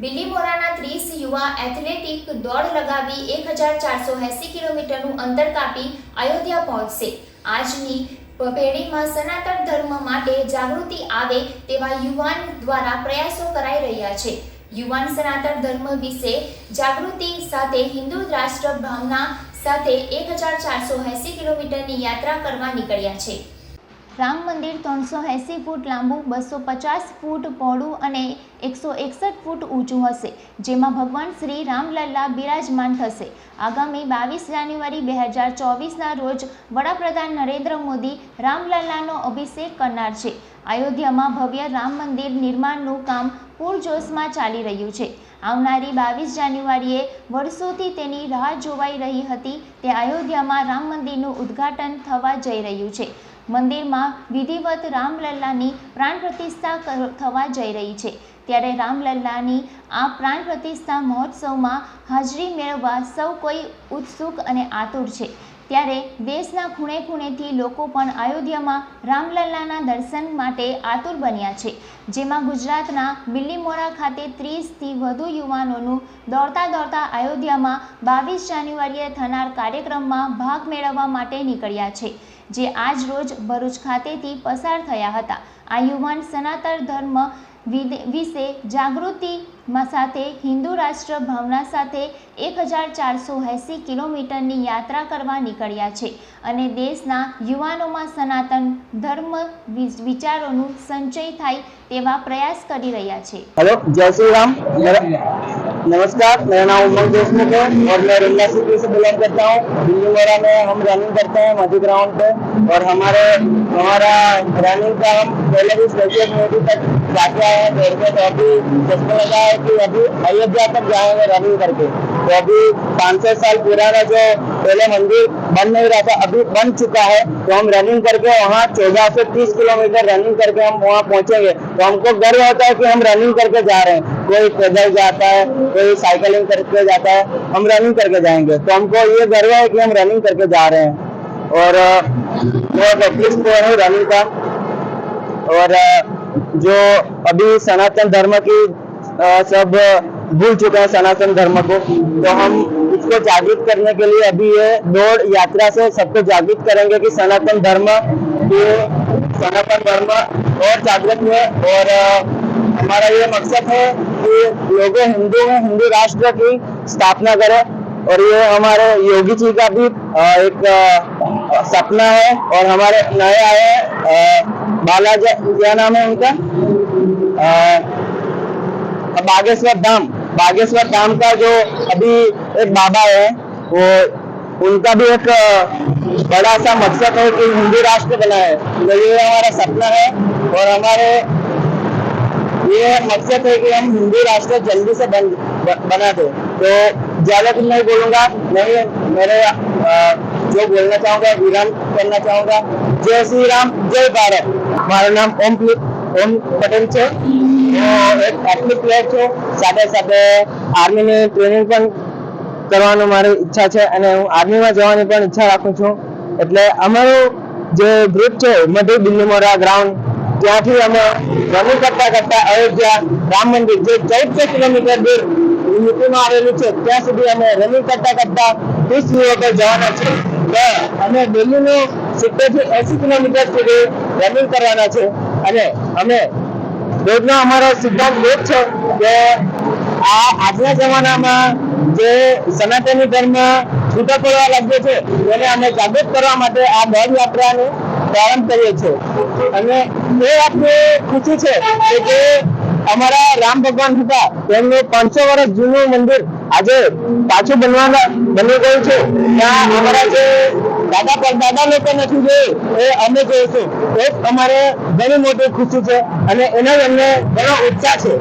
બિલીમોરાના ત્રીસ યુવા એથ્લેટિક દોડ લગાવી એક હજાર ચારસો એંસી કિલોમીટરનું અંતર કાપી અયોધ્યા પહોંચશે. આજની પેઢીમાં સનાતન ધર્મ માટે જાગૃતિ આવે તેવા યુવાન દ્વારા પ્રયાસો કરાઈ રહ્યા છે. યુવાન સનાતન ધર્મ વિશે જાગૃતિ સાથે હિન્દુ રાષ્ટ્ર ભાવના સાથે એક હજાર ચારસો એંસી કિલોમીટરની યાત્રા કરવા નીકળ્યા છે. રામ મંદિર ત્રણસો એંસી ફૂટ લાંબુ, બસો પચાસ ફૂટ પહોળું અને એકસો એકસઠ ફૂટ ઊંચું હશે, જેમાં ભગવાન શ્રી રામલલ્લા બિરાજમાન થશે. આગામી બાવીસ જાન્યુઆરી બે હજાર ચોવીસના રોજ વડાપ્રધાન નરેન્દ્ર મોદી રામલલ્લાનો અભિષેક કરનાર છે. અયોધ્યામાં ભવ્ય રામ મંદિર નિર્માણનું કામ પૂરજોશમાં ચાલી રહ્યું છે. આવનારી બાવીસ જાન્યુઆરીએ વર્ષોથી તેની રાહ જોવાઈ રહી હતી, તે અયોધ્યામાં રામ મંદિરનું ઉદ્ઘાટન થવા જઈ રહ્યું છે. મંદિરમાં વિધિવત રામલલ્લાની પ્રાણ પ્રતિષ્ઠા થવા જઈ રહી છે. ત્યારે રામલલ્લાની આ પ્રાણ પ્રતિષ્ઠા મહોત્સવમાં હાજરી મેળવવા સૌ કોઈ ઉત્સુક અને આતુર છે. ત્યારે દેશના ખૂણે ખૂણેથી લોકો પણ અયોધ્યામાં રામલલ્લાના દર્શન માટે આતુર બન્યા છે. જેમાં ગુજરાતના બિલ્લીમોરા ખાતે ત્રીસથી વધુ યુવાનોનું દોડતા દોડતા અયોધ્યામાં બાવીસ જાન્યુઆરીએ થનાર કાર્યક્રમમાં ભાગ મેળવવા માટે નીકળ્યા છે. જે આજ રોજ ભરૂચ ખાતેથી પસાર થયા હતા. આ યુવાન સનાતન ધર્મ વિશે જાગૃતિમાં સાથે હિન્દુ રાષ્ટ્ર ભાવના સાથે એક હજાર ચારસો એંસી કિલોમીટરની યાત્રા કરવા નીકળ્યા છે અને દેશના યુવાનોમાં સનાતન ધર્મ વિચારોનું સંચય થાય તેવા પ્રયાસ કરી રહ્યા છે. હેલો જય શ્રી રામ. नमस्कार, मेरा नाम उमंग देशमुख है और मैं रिंगा सिटी से बिलोंग करता हूँ। दिल्ली मोरा में हम रनिंग करते हैं मधु ग्राउंड पे। और हमारे, हमारा रनिंग का हम पहले भी स्टेडियम मोदी तक जाके आए हैं। के तो अभी चश्मा लगा है कि अभी अयोध्या तक जाएँगे रनिंग करके। तो अभी पाँच छह साल पुराना जो पहले मंदिर बन नहीं रहा था, अभी बन चुका है। तो हम रनिंग करके वहाँ चौदह से तीस किलोमीटर रनिंग करके हम वहाँ पहुँचेंगे। तो हमको गर्व होता है कि हम रनिंग करके जा रहे हैं। कोई पैदल जाता है, कोई साइकिलिंग करके जाता है, हम रनिंग करके जाएँगे। तो हमको ये गर्व है कि हम रनिंग करके जा रहे हैं। और हूँ रनिंग का, और जो अभी सनातन धर्म की सब भूल चुका है सनातन धर्म को। तो हम इसको जागृत करने के लिए अभी ये दौड़ यात्रा से सबको जागृत करेंगे कि सनातन धर्म, ये सनातन धर्म और जागृत है और हमारा ये मकसद है कि लोग हिंदू हैं, हिंदू राष्ट्र की स्थापना करें। और ये हमारे योगी जी का भी एक सपना है। और हमारे नए आए बालाजी, क्या नाम है उनका? बागेश्वर धाम बागेश्वर धाम का जो अभी एक बाबा है, वो, उनका भी एक बड़ा सा मकसद है कि हिंदू राष्ट्र बनाए। तो ये हमारा सपना है और हमारे, ये मकसद है कि हम हिंदू राष्ट्र जल्दी से बन, बना दो। तो ज़्यादा कुछ नहीं बोलूँगा, नहीं, मेरे जो बोलना चाहूँगा, विराम करना चाहूँगा। जय श्री राम, जय भारत। हमारा नाम ओम ओम पटेल એક એથ્લેટ પ્લેયર છું. સાથે સાથે આર્મીની ટ્રેનિંગ પણ કરવાનું મારી ઈચ્છા છે અને હું આર્મીમાં જવાની પણ ઈચ્છા રાખું છું. એટલે અમારું જે ગ્રુપ છે મધુ દિલ્હી ગ્રાઉન્ડ ત્યાંથી અમે રનિંગ કરતા કરતા અયોધ્યા રામ મંદિર, જે ચૌદસો કિલોમીટર દૂર યુપીમાં આવેલું છે, ત્યાં સુધી અમે રનિંગ કરતા કરતા ત્રીસ કિલોમીટર જવાના છે તો અમે દિલ્હીનું સિત્તેરથી એસી કિલોમીટર સુધી રનિંગ કરવાના છે અને અમે રોજનો અમારો સિદ્ધાંત એ છે કે આ આજના જમાનામાં જે સનાતની ધર્મ છૂટા પડવા લાગ્યો છે તેને અમે જાગૃત કરવા માટે આ દોડ યાત્રાનો પ્રારંભ કરીએ છીએ. અને એ વાતને ખુશી છે કે જે અમારા રામ ભગવાન હતા તેમનું પાંચસો વર્ષ જૂનું મંદિર આજે પાછું બનવાના બની ગયું છે. ત્યાં અમારા જે દાદા પર દાદા લોકો નથી જોયું એ અમે જોઈશું એ અમારે ઘણી મોટી ખુશી છે અને એનો અમને ઘણો ઉત્સાહ છે.